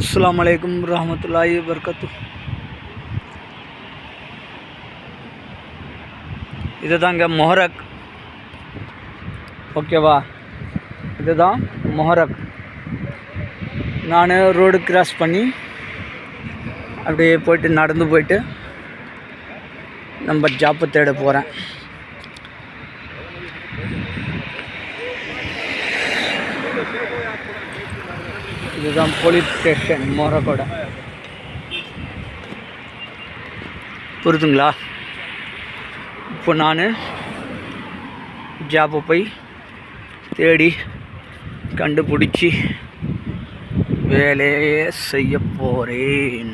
அஸ்ஸலாமு அலைக்கும் ரஹமத்துல்லாஹி இது இதுதாங்க மொஹரக். ஓகேவா இதுதான் மொஹரக். நான் ரோடு கிராஸ் பண்ணி அப்படியே போயிட்டு நடந்து போயிட்டு நம்ம ஜாப்பு தேட போகிறேன் இதுதான் போலீஸ் ஸ்டேஷன் மொஹரக்கோட புரிதுங்களா? இப்போ நான் ஜாப்பை போய் தேடி கண்டுபிடிச்சி வேலையே செய்ய போகிறேன்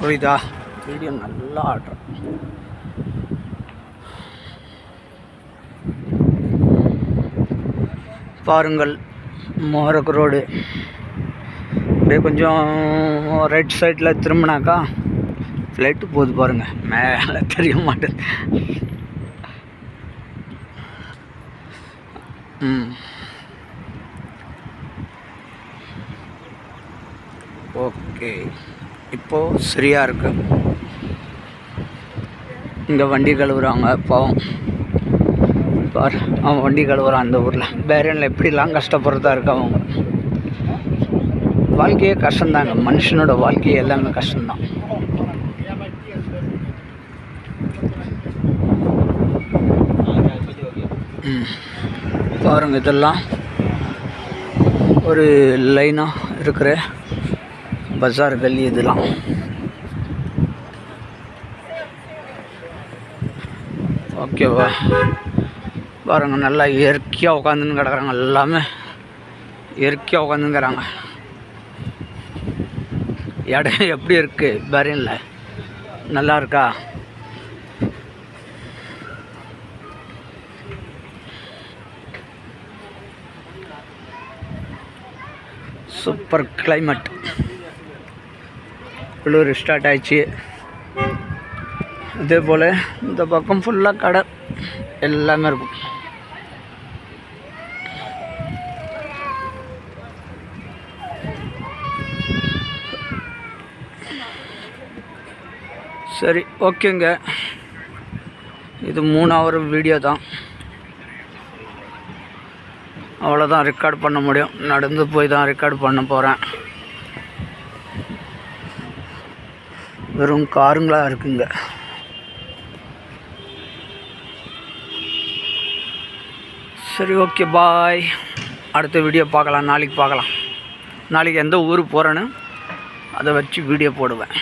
புரியுதா? வீடியோ நல்லா ஆடுறேன் பாருங்கள் மோரக் ரோடு. அப்படியே கொஞ்சம் ரைட் சைடில் திரும்பினாக்கா ஃப்ளைட்டு போகுது பாருங்கள் மேலே தெரிய மாட்டேது ம். ஓகே. இப்போது சரியாக இருக்கு. இங்கே வண்டி கழுவுறாங்க பாவம். பார். அவன் வண்டி கழுவுறான் அந்த ஊரில். பேரனில் எப்படிலாம் கஷ்டப்படுறதா இருக்கு அவங்க? வாழ்க்கையே கஷ்டம்தாங்க. மனுஷனோட வாழ்க்கையே எல்லாமே கஷ்டம்தான். பாருங்க இதெல்லாம் ஒரு லைனாக இருக்கிற பஜார் கல்லி இதெல்லாம். ஓகேவா? பாருங்க நல்லா இயற்கையாக உட்காந்துன்னு கிடக்குறாங்க எல்லாமே. இயற்கையாக உட்காந்துங்கிறாங்க இடம் எப்படி இருக்குது பரினில் நல்லா இருக்கா? சூப்பர் கிளைமேட் குளிர் ஸ்டார்ட் ஆயிடுச்சு. அதே போல் இந்த பக்கம் ஃபுல்லாக கடை எல்லாமே இருக்கும். சரி ஓகேங்க. இது மூணு ஹவர் வீடியோ தான். அவ்வளோதான் ரெக்கார்ட் பண்ண முடியும். நடந்து போய் தான் ரெக்கார்ட் பண்ண போகிறேன் வெறும் காருங்களாக இருக்குங்க. சரி ஓகே பாய் அடுத்த வீடியோ பார்க்கலாம். நாளைக்கு பார்க்கலாம். நாளைக்கு எந்த ஊருக்கு போகிறேன்னு அதை வச்சு வீடியோ போடுவேன்.